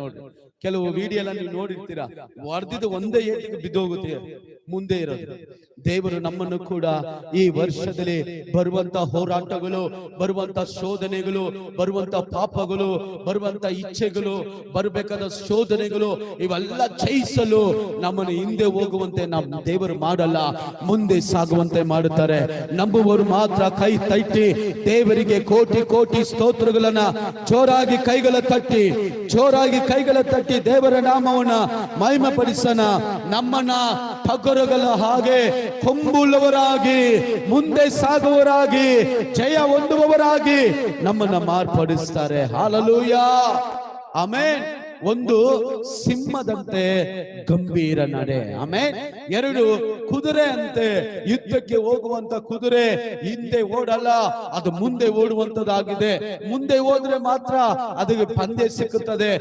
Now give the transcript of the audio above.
ನೋಡಿ. ಕೆಲವು ವಿಡಿಯೋ ನೀವು ನೋಡಿರ್ತೀರಾ? ವರ್ಧಿದ ಒಂದೇ ಏಟಿಗೆ ಬಿದ್ದೋಗುತ್ತೆ. ಮುಂದೆ ಇರೋದು. ದೇವರು ನಮ್ಮನ್ನು ಕೂಡ ಈ ವರ್ಷದಲ್ಲಿ ಬರುವಂತ ಹೋರಾಟಗಳು ಬರುವಂತ ಶೋಧನೆಗಳು ಬರುವಂತ ಪಾಪಗಳು ಬರುವಂತ ಇಚ್ಛೆಗಳು ಬರಬೇಕಾದ ಶೋಧನೆಗಳು ಇವೆಲ್ಲ ಜಯಿಸಲು ನಮ್ಮನ್ನು ಹಿಂದೆ ಹೋಗುವಂತೆ ನಮ್ಮ ದೇವರು ಮಾಡಲ್ಲ ಮುಂದೆ ಸಾಗುವಂತೆ ಮಾಡುತ್ತಾರೆ. ನಂಬುವವರು ಮಾತ್ರ ಕೈ ತಟ್ಟಿ ದೇವರಿಗೆ ಕೋಟಿ ಕೋಟಿ ಸ್ತೋತ್ರಗಳನ್ನ ಜೋರಾಗಿ ಕೈಗಳ ತಟ್ಟಿ ಜೋರಾಗಿ ಕೈಗಳ ತಟ್ಟಿ ದೇವರ ನಾಮವನ್ನ ಪಡಿಸನ ನಮ್ಮನ್ನ ಪಗರುಗಳ ಹಾಗೆ ಕೊಂಬುಳ್ಳವರಾಗಿ, ಮುಂದೆ ಸಾಗುವವರಾಗಿ, ಜಯ ಹೊಂದುವವರಾಗಿ ನಮ್ಮನ್ನ ಮಾರ್ಪಡಿಸ್ತಾರೆ. ಹಾಲಲೂಯ. ಆಮೇನ್. ಒಂದು ಸಿಂಹದಂತೆ ಗಂಭೀರ ನಡೆ. ಆಮೇಲೆ ಎರಡು ಕುದುರೆ ಅಂತೆ ಯುದ್ಧಕ್ಕೆ ಹೋಗುವಂತ ಕುದುರೆ ಹಿಂದೆ ಓಡಲ್ಲ, ಅದು ಮುಂದೆ ಓಡುವಂತದ್ದಾಗಿದೆ. ಮುಂದೆ ಹೋದ್ರೆ ಮಾತ್ರ ಅದಕ್ಕೆ ಪಂದ್ಯ ಸಿಕ್ಕುತ್ತದೆ.